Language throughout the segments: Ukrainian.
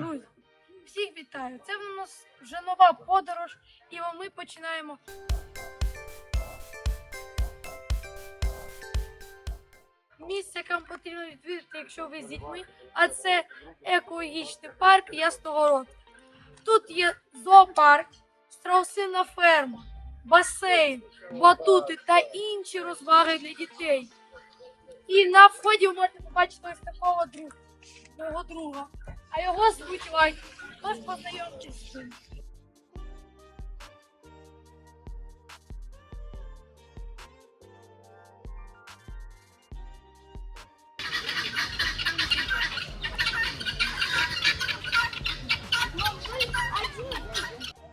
Друзі, всіх вітаю! Це в нас вже нова подорож, і ми починаємо. Місце, яке вам потрібно відвідати, якщо ви з дітьми, а це екологічний парк Ясногород. Тут є зоопарк, страусина ферма, басейн, батути та інші розваги для дітей. І на вході ви можете побачити ось такого друга, друга. А його звуть Вань. Тож познайомтесь з ним.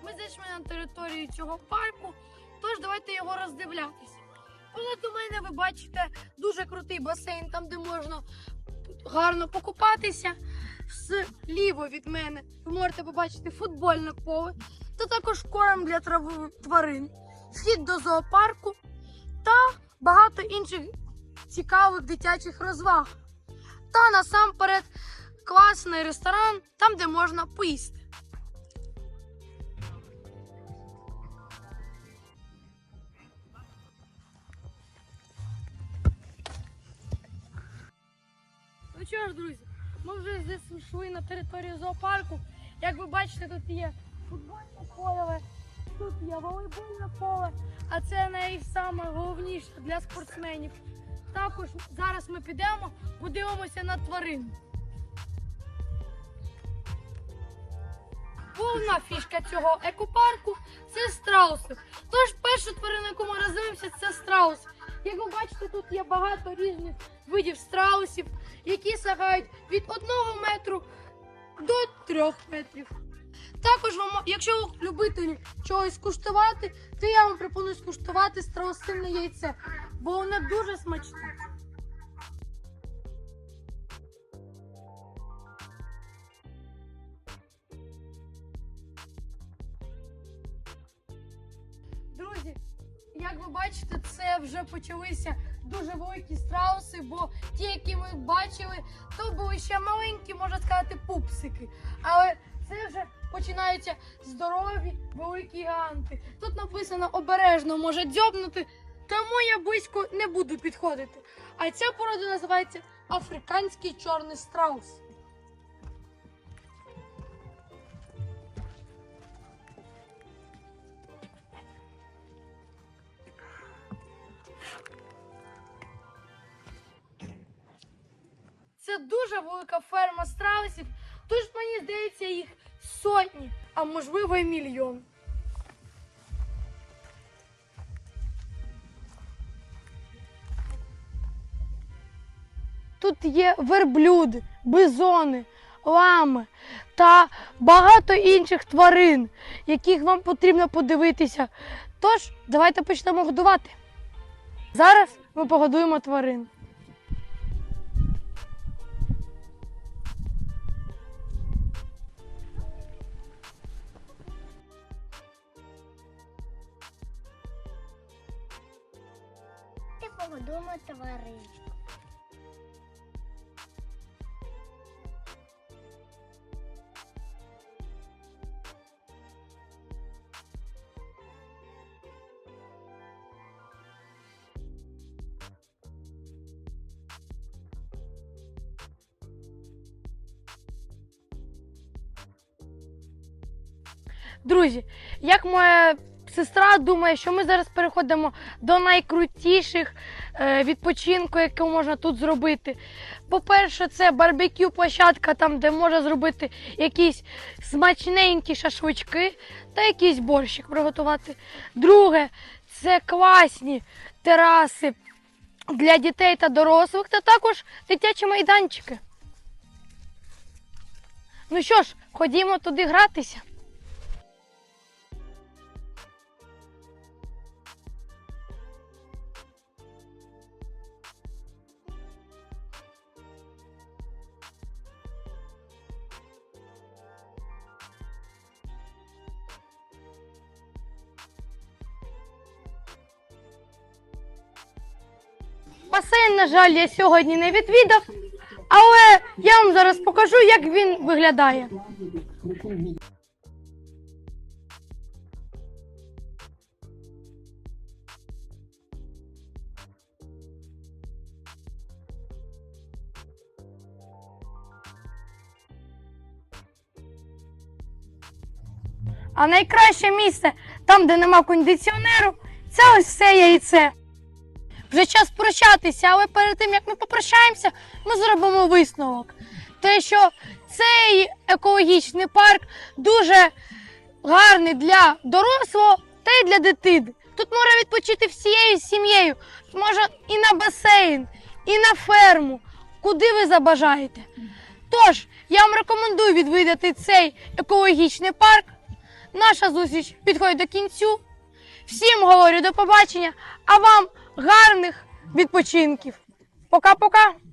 Ми зайшли на територію цього парку, тож давайте його роздивлятися. Позаду мене ви бачите дуже крутий басейн, там де можна гарно покупатися. Зліво від мене ви можете побачити футбольне поле та також корм для тварин, вхід до зоопарку та багато інших цікавих дитячих розваг. Та насамперед класний ресторан, там де можна поїсти. Ну що ж, друзі, ми вже зайшли на територію зоопарку. Як ви бачите, тут є футбольне поле, тут є волейбольне поле, а це найголовніше для спортсменів. Також зараз ми підемо, подивимося на тварин. Головна фішка цього екопарку це страуси. Тож першу тварину, яку ми роздивимося, це страус. Як ви бачите, тут є багато різних видів страусів, які сягають від 1 метру до 3 метрів. Також, вам, якщо ви любителі чогось скуштувати, то я вам пропоную скуштувати страусине яйце, бо воно дуже смачне. Друзі, як ви бачите, це вже почалися дуже великі страуси, бо ті, які ми бачили, то були ще маленькі, можна сказати, пупсики. Але це вже починаються здорові великі гіганти. Тут написано обережно може дзьобнути, тому я близько не буду підходити. А ця порода називається африканський чорний страус. Дуже велика ферма страусів, тож мені здається їх сотні, а можливо й мільйон. Тут є верблюди, бизони, лами та багато інших тварин, яких вам потрібно подивитися. Тож, давайте почнемо годувати. Зараз ми погодуємо тварин. Ти погодуємо тварин. Друзі, як моя сестра думає, що ми зараз переходимо до найкрутіших е, відпочинку, яке можна тут зробити. По-перше, це барбекю площадка, там, де можна зробити якісь смачненькі шашлички та якийсь борщик приготувати. Друге, це класні тераси для дітей та дорослих, та також дитячі майданчики. Ну що ж, ходімо туди гратися. Басейн, на жаль, я сьогодні не відвідав, Але я вам зараз покажу, як він виглядає. А найкраще місце там, де нема кондиціонеру, це ось це яйце. Вже час прощатися, але перед тим як ми попрощаємося, ми зробимо висновок. Те, що цей екологічний парк дуже гарний для дорослого та й для дитини. Тут можна відпочити всією сім'єю, можна і на басейн, і на ферму, куди ви забажаєте. Тож, я вам рекомендую відвідати цей екологічний парк. Наша зустріч підходить до кінцю. Всім говорю до побачення, а вам гарних відпочинків. Пока-пока.